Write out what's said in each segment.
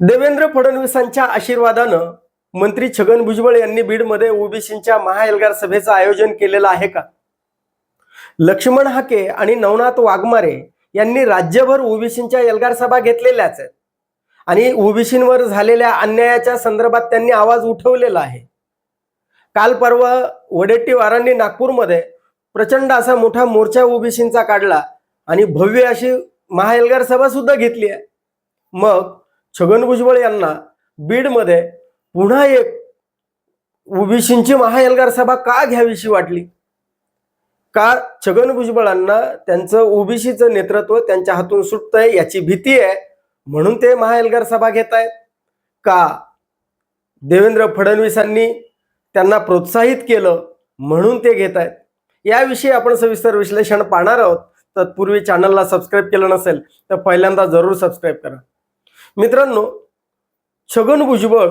देवेंद्र फडणवीसांच्या आशीर्वादानं मंत्री छगन भुजबळ यांनी बीडमध्ये ओबीसींच्या महाएल्गार सभेचं आयोजन केलेलं आहे का? लक्ष्मण हाके आणि नवनाथ वाघमारे यांनी राज्यभर ओबीसींच्या एल्गार सभा घेतलेल्याच आहेत. आणि ओबीसींवर झालेल्या अन्यायाच्या संदर्भात त्यांनी आवाज उठवलेला आहे. काल परवा वडेट्टीवारांनी नागपूरमध्ये प्रचंड असा मोठा मोर्चा ओबीसींचा काढला आणि भव्य अशी महाएल्गार सभा सुद्धा घेतली आहे. मग छगन भुजबळ यांना बीडमध्ये पुन्हा एक ओबीसींची महाएल्गार सभा का घ्यावीशी वाटली? का छगन भुजबळांना त्यांचं ओबीसीचं नेतृत्व त्यांच्या हातून सुटतंय याची भीती आहे म्हणून ते महाएल्गार सभा घेत आहेत का देवेंद्र फडणवीसांनी त्यांना प्रोत्साहित केलं म्हणून ते घेत आहेत याविषयी आपण सविस्तर विश्लेषण पाहणार आहोत. तत्पूर्वी चॅनलला सबस्क्राईब केलं नसेल तर पहिल्यांदा जरूर सबस्क्राईब करा. मित्रांनो छगन भुजबळ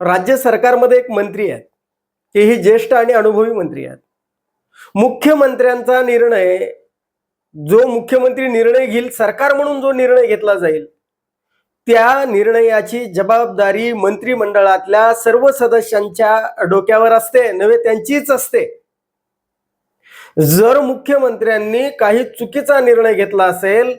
राज्य सरकारमध्ये एक मंत्री आहेत. तेही ज्येष्ठ आणि अनुभवी मंत्री आहेत. मुख्यमंत्र्यांचा निर्णय जो मुख्यमंत्री निर्णय घेईल सरकार म्हणून जो निर्णय घेतला जाईल त्या निर्णयाची जबाबदारी मंत्रिमंडळातल्या सर्व सदस्यांच्या डोक्यावर असते नव्हे त्यांचीच असते. जर मुख्यमंत्र्यांनी काही चुकीचा निर्णय घेतला असेल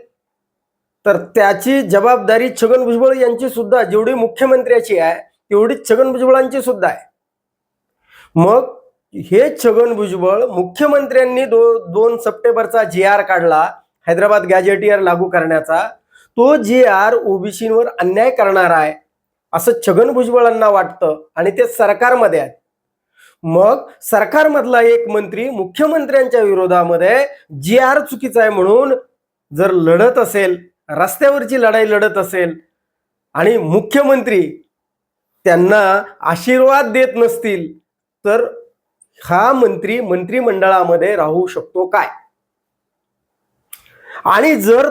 तर त्याची जबाबदारी छगन भुजबळ यांची सुद्धा जेवढी मुख्यमंत्र्याची आहे तेवढी छगन भुजबळांची सुद्धा आहे. मग हे छगन भुजबळ मुख्यमंत्र्यांनी दो दोन सप्टेंबरचा जी आर काढला हैदराबाद गॅजेटियर लागू करण्याचा. तो जी आर ओबीसीवर अन्याय करणार आहे असं छगन भुजबळांना वाटतं आणि ते सरकारमध्ये आहेत. मग सरकारमधला एक मंत्री मुख्यमंत्र्यांच्या विरोधामध्ये जी आर चुकीचा आहे म्हणून जर लढत असेल रस्त्यावरची लढाई लढत असेल आणि मुख्यमंत्री त्यांना आशीर्वाद देत नसतील तर हा मंत्री मंत्रिमंडळामध्ये राहू शकतो काय? आणि जर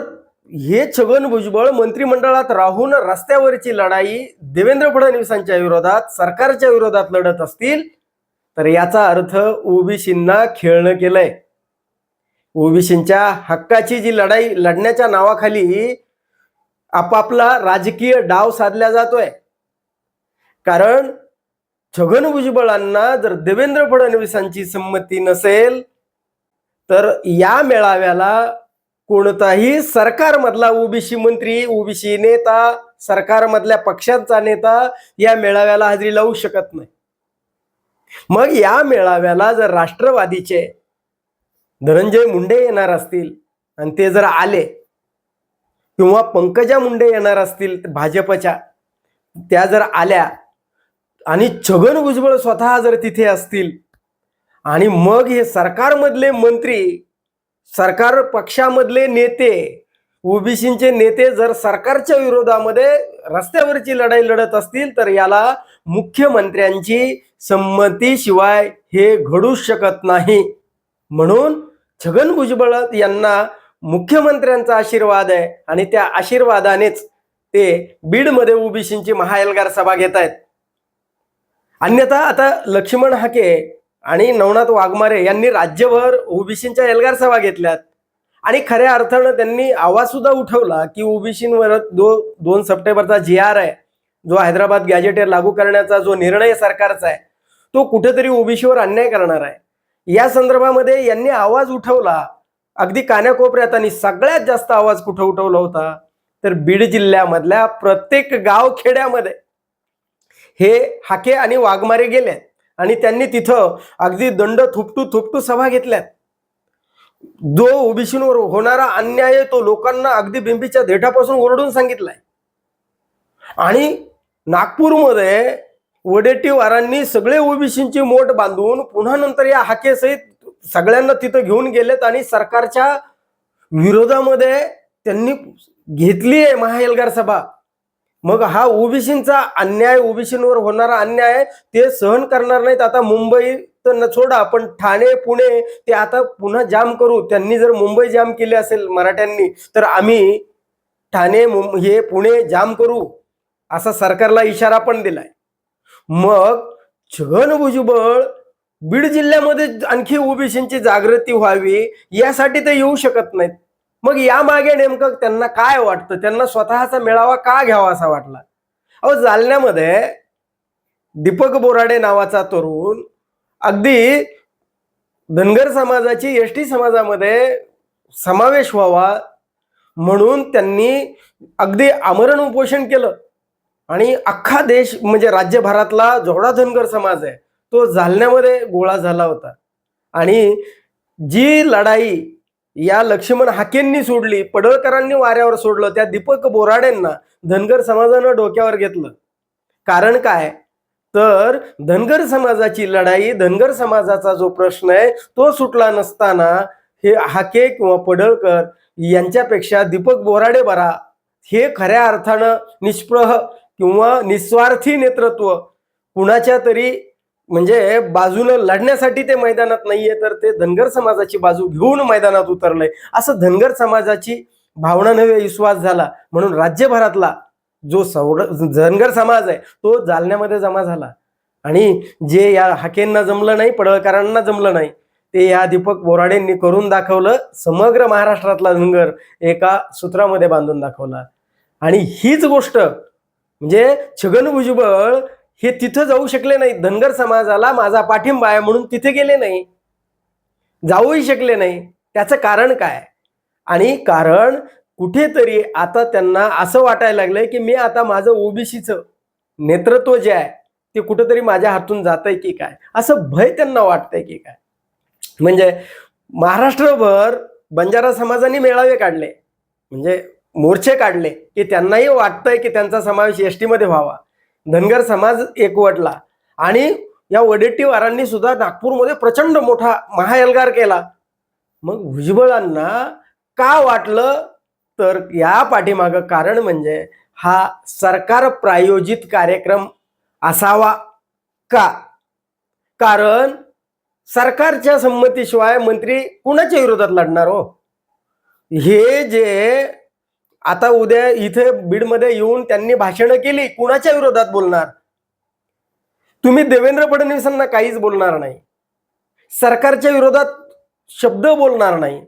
हे छगन भुजबळ मंत्रिमंडळात राहून रस्त्यावरची लढाई देवेंद्र फडणवीसांच्या विरोधात सरकारच्या विरोधात लढत असतील तर याचा अर्थ ओबीसींना खेळणं केलंय. ओबीसींच्या हक्काची जी लढाई लढण्याच्या नावाखाली आपापला राजकीय डाव साधला जातोय. कारण छगन भुजबळांना जर देवेंद्र फडणवीसांची संमती नसेल तर या मेळाव्याला कोणताही सरकारमधला ओबीसी मंत्री ओबीसी नेता सरकारमधल्या पक्षांचा नेता या मेळाव्याला हजेरी लावू शकत नाही. मग या मेळाव्याला जर राष्ट्रवादीचे धनंजय मुंडे येणार असतील आणि ते जर आले किंवा पंकजा मुंडे येणार असतील भाजपच्या त्या जर आल्या आणि छगन भुजबळ स्वतः जर तिथे असतील आणि मग हे सरकारमधले मंत्री सरकार पक्षामधले नेते ओबीसीचे नेते जर सरकारच्या विरोधामध्ये रस्त्यावरची लढाई लढत असतील तर याला मुख्यमंत्र्यांची संमतीशिवाय हे घडूच शकत नाही. म्हणून छगन भुजबळ यांना मुख्यमंत्र्यांचा आशीर्वाद आहे आणि त्या आशीर्वादानेच ते बीडमध्ये ओबीसींची महाएल्गार सभा घेत आहेत. अन्यथा आता लक्ष्मण हाके आणि नवनाथ वाघमारे यांनी राज्यभर ओबीसींच्या एल्गार सभा घेतल्यात. आणि खऱ्या अर्थानं त्यांनी आवाज सुद्धा उठवला की ओबीसींवर दो दोन सप्टेंबरचा जी आर आहे जो हैदराबाद गॅजेटेर लागू करण्याचा जो निर्णय सरकारचा आहे तो कुठेतरी ओबीसीवर अन्याय करणार आहे. या संदर्भामध्ये यांनी आवाज उठवला. अगदी कान्याकोपऱ्यात आणि सगळ्यात जास्त आवाज कुठं उठवला होता? तर बीड जिल्ह्यामधल्या प्रत्येक गाव खेड्यामध्ये. हे हाके आणि वाघमारे गेले आणि त्यांनी तिथं अगदी दंड थुपटू थुपटू सभा घेतल्यात. जो ओबीसीवर होणारा अन्याय आहे तो लोकांना अगदी बिंबीच्या देठापासून ओरडून सांगितलाय. आणि नागपूरमध्ये वडेट्टीवारांनी सगळे ओबीसींची मोठ बांधून पुन्हा नंतर या हाकेसहित सगळ्यांना तिथं घेऊन गेलेत आणि सरकारच्या विरोधामध्ये त्यांनी घेतली आहे महाएल्गार सभा. मग हा ओबीसींचा अन्याय ओबीसींवर होणारा अन्याय ते सहन करणार नाहीत. आता मुंबई तर न सोडा पण ठाणे पुणे ते आता पुन्हा जाम करू. त्यांनी जर मुंबई जाम केली असेल मराठ्यांनी तर आम्ही ठाणे हे पुणे जाम करू असा सरकारला इशारा पण दिलाय. मग छगन भुजबळ बीड जिल्ह्यामध्ये आणखी ओबीसींची जागृती व्हावी यासाठी ते येऊ शकत नाहीत. मग यामागे नेमकं त्यांना काय वाटतं? त्यांना स्वतःचा मेळावा का घ्यावा असा वाटला? अहो जालन्यामध्ये दीपक बोराडे नावाचा तरुण अगदी धनगर समाजाची एस टी समाजामध्ये समावेश व्हावा म्हणून त्यांनी अगदी आमरण उपोषण केलं. आणि अख्खा देश म्हणजे राज्यभरातला जेवढा धनगर समाज आहे तो जालन्यामध्ये गोळा झाला होता. आणि जी लढाई या लक्ष्मण हाकेंनी सोडली पडळकरांनी वाऱ्यावर सोडलं त्या दीपक बोराडेंना धनगर समाजानं डोक्यावर घेतलं. कारण काय? तर धनगर समाजाची लढाई धनगर समाजाचा जो प्रश्न आहे तो सुटला नसताना हे हाके किंवा पडळकर यांच्यापेक्षा दीपक बोराडे बरा हे खऱ्या अर्थानं निष्प्रह किंवा निस्वार्थी नेतृत्व कुणाच्या तरी म्हणजे बाजूनं लढण्यासाठी ते मैदानात नाहीये तर ते धनगर समाजाची बाजू घेऊन मैदानात उतरलंय. असं धनगर समाजाची भावना नव्हे विश्वास झाला. म्हणून राज्यभरातला जो सौर धनगर समाज आहे तो जालन्यामध्ये जमा झाला. आणि जे या हाकेंना जमलं नाही पडळकरांना जमलं नाही ते या दीपक बोराडेंनी करून दाखवलं समग्र महाराष्ट्रातला धनगर एका सूत्रामध्ये बांधून दाखवला. आणि हीच गोष्ट म्हणजे छगन भुजबळ हे तिथं जाऊ शकले नाही. धनगर समाजाला माझा पाठिंबा आहे म्हणून तिथे गेले नाही. जाऊही शकले नाही. त्याचं कारण काय? आणि कारण कुठेतरी आता त्यांना असं वाटायला लागलंय की मी आता माझं ओबीसीचं नेतृत्व जे आहे ते कुठेतरी माझ्या हातून जातंय की काय? असं भय त्यांना वाटतंय की काय? म्हणजे महाराष्ट्रभर बंजारा समाजाने मेळावे काढले. म्हणजे मोर्चे काढले की त्यांनाही वाटतंय की त्यांचा समावेश एस टीमध्ये व्हावा. धनगर समाज एकवटला. आणि या वडेट्टीवारांनी सुद्धा नागपूरमध्ये प्रचंड मोठा महाएल्गार केला. मग भुजबळांना का वाटलं? तर या पाठीमागं कारण म्हणजे हा सरकार प्रायोजित कार्यक्रम असावा का? कारण सरकारच्या संमतीशिवाय मंत्री कुणाच्या विरोधात लढणार हो? हे जे आता उद्या इथे बीडमध्ये येऊन त्यांनी भाषणं केली कुणाच्या विरोधात बोलणार? तुम्ही देवेंद्र फडणवीसांना काहीच बोलणार नाही. सरकारच्या विरोधात शब्द बोलणार नाही.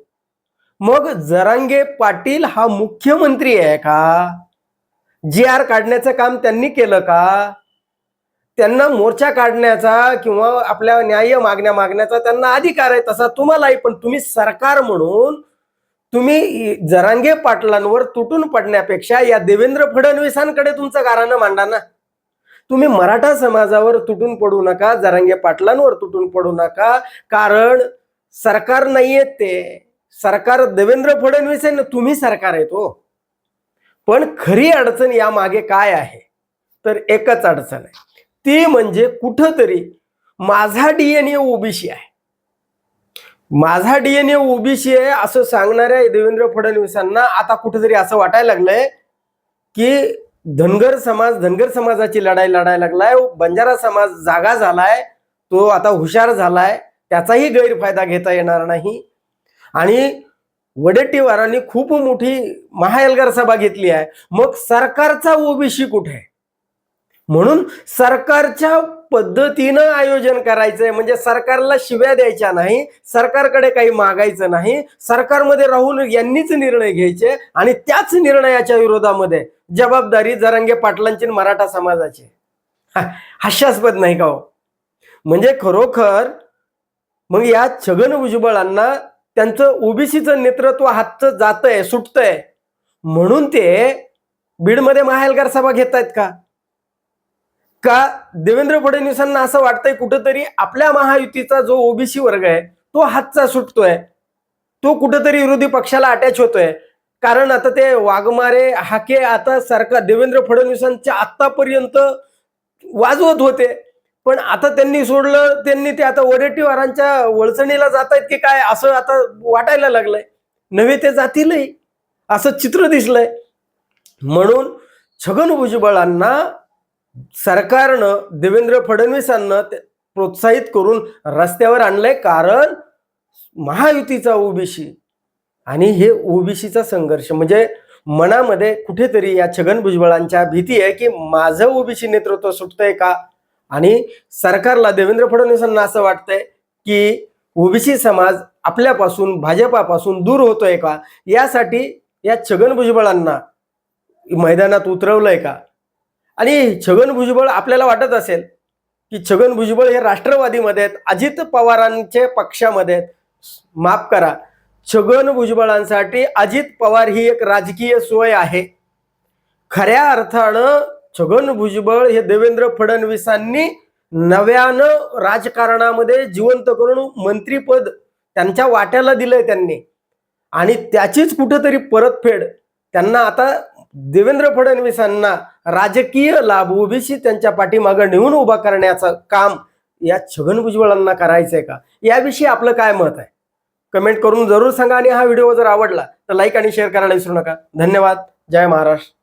मग जरांगे पाटील हा मुख्यमंत्री आहे का? जी आर काढण्याचं काम त्यांनी केलं का? त्यांना मोर्चा काढण्याचा किंवा आपल्या न्याय मागण्या मागण्याचा त्यांना अधिकार आहे तसा तुम्हालाही पण तुम्ही सरकार म्हणून तुम्ही जरांगे पाटलांवर तुटून पडण्यापेक्षा या देवेंद्र फडणवीसांकडे तुमचं गारानं मांडा ना. तुम्ही मराठा समाजावर तुटून पडू नका जरांगे पाटलांवर तुटून पडू नका कारण सरकार नाहीये ते. सरकार देवेंद्र फडणवीस आहे ना तुम्ही सरकार आहे तो हो. पण खरी अडचण या मागे काय आहे? तर एकच अडचण आहे. ती म्हणजे कुठंतरी माझा डीएनए ओबीसी आहे. माझा डीएनए ओबीसी आहे असं सांगणाऱ्या देवेंद्र फडणवीसांना आता कुठेतरी असं वाटायला लागलंय की धनगर समाज धनगर समाजाची लढाई लढायला लागलाय बंजारा समाज जागा झालाय तो आता हुशार झालाय त्याचाही गैरफायदा घेता येणार नाही. आणि वडेट्टीवारांनी खूप मोठी महाएल्गार सभा घेतली आहे. मग सरकारचा ओबीसी कुठे? आहे म्हणून सरकारच्या पद्धतीनं आयोजन करायचंय. म्हणजे सरकारला शिव्या द्यायच्या नाही सरकारकडे काही मागायचं नाही सरकारमध्ये राहून यांनीच निर्णय घ्यायचे आणि त्याच निर्णयाच्या विरोधामध्ये जबाबदारी जरांगे पाटलांची मराठा समाजाची. हास्यास्पद नाही का हो? म्हणजे खरोखर मग या छगन भुजबळांना त्यांचं ओबीसीचं नेतृत्व हातचं जातंय सुटतंय. म्हणून ते बीडमध्ये महाएल्गार सभा घेत आहेत का? का देवेंद्र फडणवीसांना असं वाटतंय कुठंतरी आपल्या महायुतीचा जो ओबीसी वर्ग आहे तो हातचा सुटतोय. तो कुठंतरी विरोधी पक्षाला अटॅच होतोय. कारण आता ते वाघमारे हाके आता सरकार देवेंद्र फडणवीसांच्या आतापर्यंत वाजवत होते. पण आता त्यांनी सोडलं त्यांनी ते आता वडेट्टीवारांच्या वळचणीला जात आहेत की काय असं आता वाटायला लागलंय. नव्हे ते जातीलही. असं चित्र दिसलंय. म्हणून छगन भुजबळांना सरकारनं देवेंद्र फडणवीसांना प्रोत्साहित करून रस्त्यावर आणलंय कारण महायुतीचा ओबीसी आणि हे ओबीसीचा संघर्ष. म्हणजे मनामध्ये कुठेतरी या छगन भुजबळांच्या भीती आहे की माझं ओबीसी नेतृत्व सुटतंय का? आणि सरकारला देवेंद्र फडणवीसांना असं वाटतंय की ओबीसी समाज आपल्यापासून भाजपापासून दूर होतोय का? यासाठी या छगन भुजबळांना मैदानात उतरवलंय का? आणि छगन भुजबळ आपल्याला वाटत असेल की छगन भुजबळ हे राष्ट्रवादीमध्ये आहेत अजित पवारांच्या पक्षामध्ये आहेत. माफ करा छगन भुजबळांसाठी अजित पवार ही एक राजकीय सोय आहे. खऱ्या अर्थानं छगन भुजबळ हे देवेंद्र फडणवीसांनी नव्यानं राजकारणामध्ये जिवंत करून मंत्रीपद त्यांच्या वाट्याला दिलंय त्यांनी. आणि त्याचीच कुठंतरी परतफेड त्यांना आता देवेंद्र फडणवीसांना राजकीय लाभ ओबीसी त्यांच्या पाठीमागं नेऊन उभा करण्याचं काम या छगन भुजबळांना करायचंय का? याविषयी आपलं काय मत आहे? कमेंट करून जरूर सांगा आणि हा व्हिडिओ जर आवडला तर लाईक आणि शेअर करायला विसरू नका. धन्यवाद. जय महाराष्ट्र.